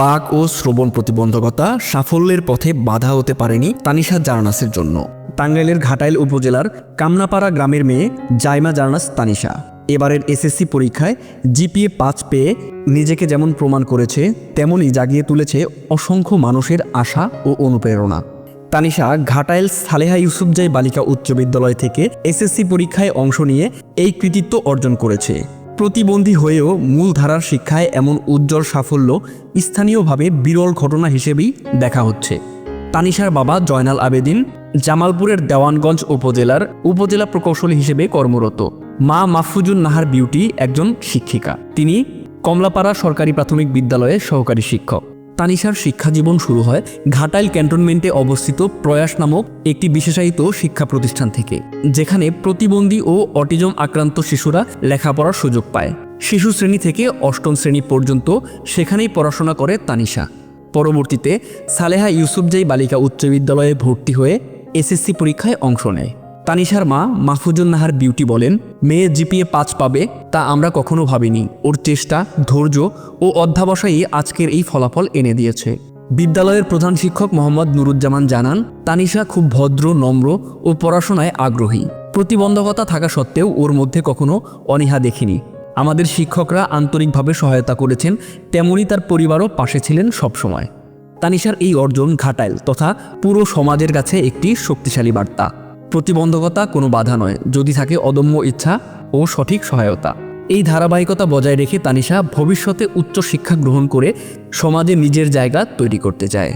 বাক ও শ্রবণ প্রতিবন্ধকতা সাফল্যের পথে বাধা হতে পারেনি তানিশা জার্নাসের জন্য। টাঙ্গাইলের ঘাটাইল উপজেলার কামনাপাড়া গ্রামের মেয়ে জাইমা জার্নাস তানিশা। এবারের এসএসসি পরীক্ষায় জিপিএ পাঁচ পেয়ে নিজেকে যেমন প্রমাণ করেছে, তেমনই জাগিয়ে তুলেছে অসংখ্য মানুষের আশা ও অনুপ্রেরণা। তানিশা ঘাটাইল সালেহা ইউসুফজাই বালিকা উচ্চ বিদ্যালয় থেকে এসএসসি পরীক্ষায় অংশ নিয়ে এই কৃতিত্ব অর্জন করেছে। প্রতিবন্ধী হয়েও মূলধারার শিক্ষায় এমন উজ্জ্বল সাফল্য স্থানীয়ভাবে বিরল ঘটনা হিসেবেই দেখা হচ্ছে। তানিশার বাবা জয়নাল আবেদিন জামালপুরের দেওয়ানগঞ্জ উপজেলার উপজেলা প্রকৌশলী হিসেবে কর্মরত। মা মাহফুজুন নাহার বিউটি একজন শিক্ষিকা। তিনি কমলাপাড়া সরকারি প্রাথমিক বিদ্যালয়ে সহকারী শিক্ষক। তানিশার শিক্ষা জীবন শুরু হয় ঘাটাইল ক্যান্টনমেন্টে অবস্থিত প্রয়াস নামক একটি বিশেষায়িত শিক্ষা প্রতিষ্ঠান থেকে, যেখানে প্রতিবন্ধী ও অটিজম আক্রান্ত শিশুরা লেখাপড়ার সুযোগ পায়। শিশু শ্রেণি থেকে অষ্টম শ্রেণি পর্যন্ত সেখানেই পড়াশোনা করে তানিশা। পরবর্তীতে সালেহা ইউসুফজাই বালিকা উচ্চ বিদ্যালয়ে ভর্তি হয়ে এসএসসি পরীক্ষায় অংশ নেয়। তানিশার মা মাহফুজুন নাহার বিউটি বলেন মেয়ে জিপিএ পাঁচ পাবে তা আমরা কখনো ভাবিনি। ওর চেষ্টা, ধৈর্য ও অধ্যাবসায়ই আজকের এই ফলাফল এনে দিয়েছে। বিদ্যালয়ের প্রধান শিক্ষক মোহাম্মদ নুরুজ্জামান জানান, তানিশা খুব ভদ্র, নম্র ও পড়াশোনায় আগ্রহী। প্রতিবন্ধকতা থাকা সত্ত্বেও ওর মধ্যে কখনো অনীহা দেখিনি। আমাদের শিক্ষকরা আন্তরিকভাবে সহায়তা করেছেন তেমনই তার পরিবারও পাশে ছিলেন সবসময়। তানিশার এই অর্জন ঘাটাইল তথা পুরো সমাজের কাছে একটি শক্তিশালী বার্তা। প্রতিবন্ধকতা কোনো বাধা নয়, যদি থাকে অদম্য ইচ্ছা ও সঠিক সহায়তা। এই ধারাবাহিকতা বজায় রেখে তানিশা ভবিষ্যতে উচ্চ শিক্ষা গ্রহণ করে সমাজে নিজের জায়গা তৈরি করতে চায়।